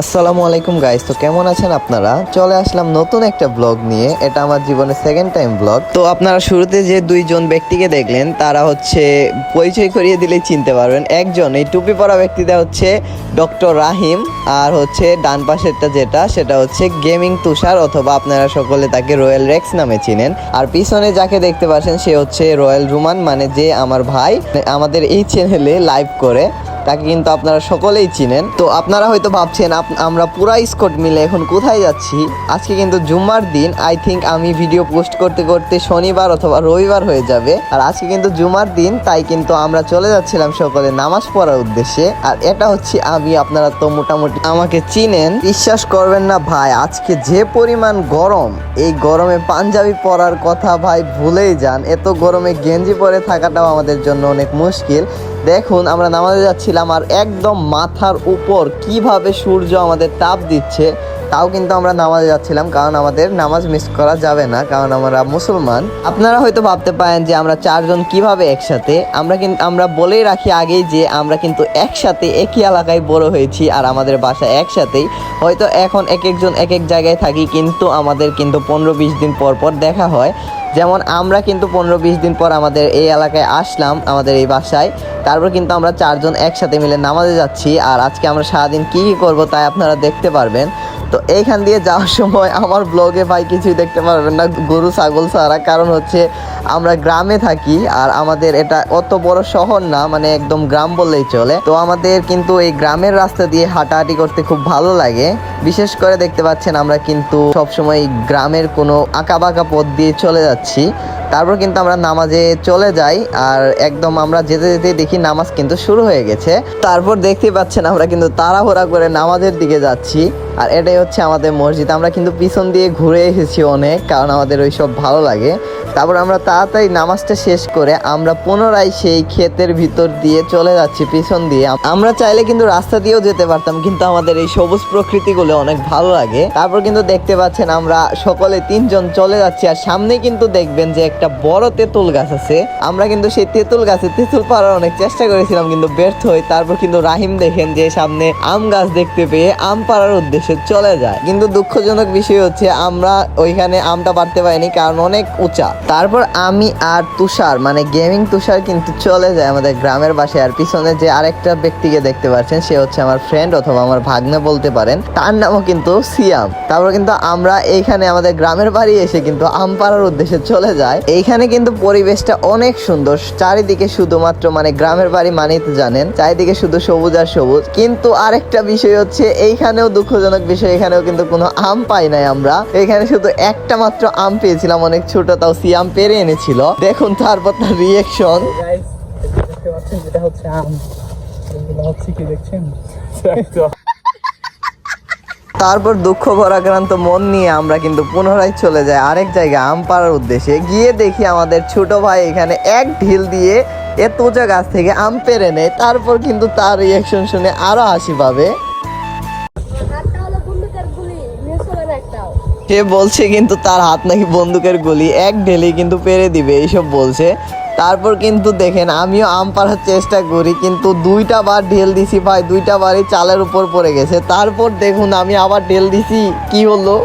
আসসালামু আলাইকুম গাইস তো কেমন আছেন আপনারা? চলে আসলাম নতুন একটা ব্লগ নিয়ে। এটা আমার জীবনের সেকেন্ড টাইম ব্লগ তো আপনারা শুরুতে যে দুইজন ব্যক্তিকে দেখলেন, তারা হচ্ছে পরিচয় করিয়ে দিলেই চিনতে পারবেন। একজন এই টুপি পরা ব্যক্তিটা হচ্ছে ডক্টর রাহিম, আর হচ্ছে ডান পাশেরটা যেটা, সেটা হচ্ছে গেমিং তুষার, অথবা আপনারা সকলে তাকে রয়্যাল রেক্স নামে চিনেন। আর পিছনে যাকে দেখতে পাচ্ছেন, সে হচ্ছে রয়্যাল রুমান মানে যে আমার ভাই আমাদের এই চ্যানেলে লাইভ করে। তাকে কিন্তু আপনারা সকলেই চিনেন। তো আপনারা হয়তো ভাবছেন আমরা পুরা স্কট মিলে এখন কোথায় যাচ্ছি? আজকে কিন্তু জুম্মার দিন। আই থিঙ্ক আমি ভিডিও পোস্ট করতে করতে শনিবার অথবা রবিবার হয়ে যাবে। আর আজকে কিন্তু জুমার দিন, তাই কিন্তু আমরা চলে যাচ্ছিলাম সকলে নামাজ পড়ার উদ্দেশ্যে। আর এটা হচ্ছে আমি, আপনারা তো মোটামুটি আমাকে চিনেন। বিশ্বাস করবেন না ভাই, আজকে যে পরিমাণ গরম, এই গরমে পাঞ্জাবি পরার কথা ভাই ভুলেই যান। এত গরমে গেঞ্জি পরে থাকাটাও আমাদের জন্য অনেক মুশকিল। দেখুন, আমরা নামাজে যাচ্ছিলাম আর একদম মাথার উপর কীভাবে সূর্য আমাদের তাপ দিচ্ছে, তাও কিন্তু আমরা নামাজে যাচ্ছিলাম কারণ আমাদের নামাজ মিস করা যাবে না, কারণ আমরা মুসলমান। আপনারা হয়তো ভাবতে পারেন যে আমরা চারজন কীভাবে একসাথে? আমরা কিন্তু আমরা বলেই রাখি আগেই যে আমরা কিন্তু একসাথে একই এলাকায় বড় হয়েছি আর আমাদের বাসা একসাথেই। হয়তো এখন এক একজন এক এক জায়গায় থাকি, কিন্তু আমাদের কিন্তু পনেরো বিশ দিন পর পর দেখা হয়। যেমন আমরা কিন্তু পনেরো বিশ দিন পর আমাদের এই এলাকায় আসলাম, আমাদের এই বাসায়। তারপর কিন্তু আমরা চারজন একসাথে মিলে নামাজে যাচ্ছি। আর আজকে আমরা সারাদিন কী কী করব তাই আপনারা দেখতে পারবেন। তো এইখান দিয়ে যাওয়ার সময় আমার ব্লগে ভাই কিছুই দেখতে পারবেন না, গরু, ছাগল ছাড়া। কারণ হচ্ছে আমরা গ্রামে থাকি আর আমাদের এটা অত বড় শহর না মানে একদম গ্রাম বললেই চলে। তো আমাদের কিন্তু এই গ্রামের রাস্তা দিয়ে হাঁটাহাঁটি করতে খুব ভালো লাগে। বিশেষ করে দেখতে পাচ্ছেন আমরা কিন্তু সবসময় গ্রামের কোনো আঁকা বাঁকা পথ দিয়ে চলে যাচ্ছি। তারপর কিন্তু আমরা নামাজে চলে যাই আর একদম আমরা যেতে যেতে দেখি নামাজ কিন্তু শুরু হয়ে গেছে। তারপর দেখতেই পাচ্ছেন আমরা কিন্তু তাড়াহুড়া করে নামাজের দিকে যাচ্ছি। আর এটাই হচ্ছে আমাদের মসজিদ। আমরা কিন্তু পিছন দিয়ে ঘুরে এসেছি অনেক, কারণ আমাদের ওই সব ভালো লাগে। তারপর আমরা তাড়াতাড়ি নামাজটা শেষ করে আমরা পুনরায় সেই ক্ষেতের ভিতর দিয়ে চলে যাচ্ছি পিছন দিয়ে। আমরা চাইলে কিন্তু রাস্তা দিয়েও যেতে পারতাম, কিন্তু আমাদের এই সবুজ প্রকৃতিগুলো অনেক ভালো লাগে। তারপর কিন্তু দেখতে পাচ্ছেন আমরা সকলে তিনজন চলে যাচ্ছি, আর সামনে কিন্তু দেখবেন যে একটা বড় তেঁতুল গাছ আছে। আমরা কিন্তু সেই তেঁতুল গাছে তেঁতুল পাড়ার অনেক চেষ্টা করেছিলাম, কিন্তু ব্যর্থ হই। তারপর কিন্তু রাহিম দেখেন যে সামনে আম গাছ দেখতে পেয়ে আম পাড়ার উদ্দেশ্যে চলে যায়। কিন্তু দুঃখজনক বিষয় হচ্ছে আমরা ওইখানে আমটা পারতে পারিনি, কারণ অনেক উঁচা। তারপর আমি আর তুষার মানে গেমিং তুষার কিন্তু চলে যায় আমাদের গ্রামের বাসায়। আর পিছনে যে আরেকটা ব্যক্তিকে দেখতে পাচ্ছেন, সে হচ্ছে আমার ফ্রেন্ড অথবা আমার ভাগ্নে বলতে পারেন। তার নামও কিন্তু সিয়াম। তারপর কিন্তু আমরা এইখানে আমাদের গ্রামের বাড়ি এসে কিন্তু আম পাড়ার উদ্দেশ্যে চলে যায়। এইখানে কিন্তু পরিবেশটা অনেক সুন্দর। চারিদিকে শুধুমাত্র মানে গ্রামের বাড়ি মানেই তো জানেন, চারিদিকে শুধু সবুজ আর সবুজ। কিন্তু আরেকটা বিষয় হচ্ছে, এইখানেও দুঃখজনক বিষয় এখানেও কিন্তু কোনো আম পাই নাই আমরা। এখানে শুধু একটা মাত্র আম পেয়েছিলাম অনেক ছোট তাও সিয়াম পেরে এনেছিল। দেখুন তারপর তার রিয়েকশন গাইস দেখতে পাচ্ছেন যেটা হচ্ছে আম। হচ্ছে কি দেখছেন? তারপর দুঃখ ভরাক্রান্ত মন নিয়ে আমরা কিন্তু পুনরায় চলে যাই আরেক জায়গায় আম পাড়ার উদ্দেশ্যে। গিয়ে দেখি আমাদের ছোট ভাই এখানে এক ঢিল দিয়ে এ উঁচা গাছ থেকে আম পেরে নেয়। তারপর কিন্তু তার রিয়াকশন শুনে আরও হাসি পাবে। সে বলছে কিন্তু তার হাত নাকি বন্দুকের গুলি, এক ঢেলেই কিন্তু পেরে দিবে, এইসব বলছে। তারপর কিন্তু দেখেন, আমিও আম পাড়ার চেষ্টা করি, কিন্তু দুইটা বার ঢেল দিছি ভাই, দুইটা বারই চালের উপর পড়ে গেছে। তারপর দেখুন, আমি আবার ঢেল দিছি, কি হলো?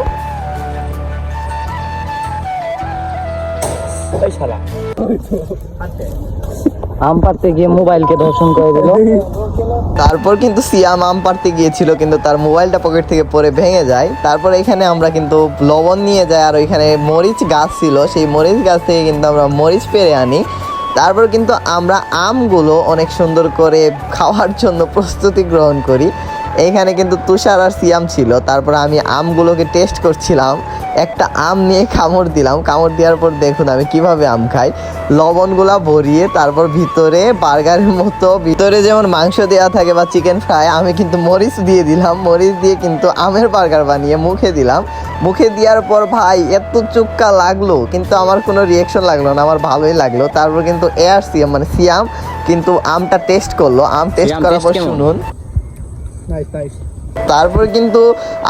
আম পাড়তে গিয়ে মোবাইলকে দর্শন করে দিল। তারপর কিন্তু সিয়াম আম পাড়তে গিয়েছিল, কিন্তু তার মোবাইলটা পকেট থেকে পরে ভেঙে যায়। তারপর এখানে আমরা কিন্তু লবণ নিয়ে যাই, আর ওইখানে মরিচ গাছ ছিল, সেই মরিচ গাছ থেকে কিন্তু আমরা মরিচ পেরে আনি। তারপর কিন্তু আমরা আমগুলো অনেক সুন্দর করে খাওয়ার জন্য প্রস্তুতি গ্রহণ করি। এইখানে কিন্তু তুষার আর সিয়াম ছিল। তারপর আমি আমগুলোকে টেস্ট করছিলাম। একটা আম নিয়ে কামড় দিলাম। কামড় দেওয়ার পর দেখুন আমি কীভাবে আম খাই। লবণগুলা ভরিয়ে তারপর ভিতরে বার্গারের মতো ভিতরে যেমন মাংস দেওয়া থাকে বা চিকেন ফ্রাই আমি কিন্তু মরিচ দিয়ে দিলাম। মরিচ দিয়ে কিন্তু আমের বার্গার বানিয়ে মুখে দিলাম। মুখে দেওয়ার পর ভাই এত চুক্কা লাগল। কিন্তু আমার কোনো রিয়েকশন লাগল না আমার ভালোই লাগল। তারপর কিন্তু এয়ার সিয়াম মানে সিয়াম কিন্তু আমটা টেস্ট করল। আম টেস্ট করার পর শুনুন। নাইস নাইস তারপর কিন্তু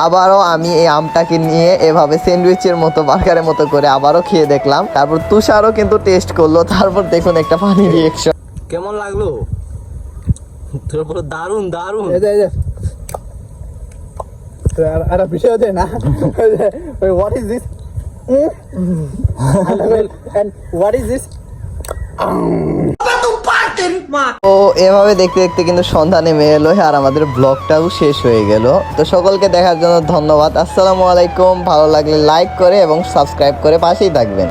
আবারও আমি এই আমটাকে নিয়ে এভাবে স্যান্ডউইচের মতো বার্গারের মতো করে আবারও খেয়ে দেখলাম। তারপর তুষারও কিন্তু টেস্ট করল। তারপর দেখুন একটা পানি রিয়েকশন কেমন লাগল? তোর পুরো দারুণ দারুণ তো আর আর বিষয় হচ্ছে না what is this and what is মা তো এভাবে দেখতে দেখতে কিন্তু সন্ধ্যা নেমে এলো আর আমাদের ব্লগটাও শেষ হয়ে গেল। তো সকলকে দেখার জন্য ধন্যবাদ। আসসালামু আলাইকুম। ভালো লাগলে লাইক করে এবং সাবস্ক্রাইব করে পাশেই থাকবেন।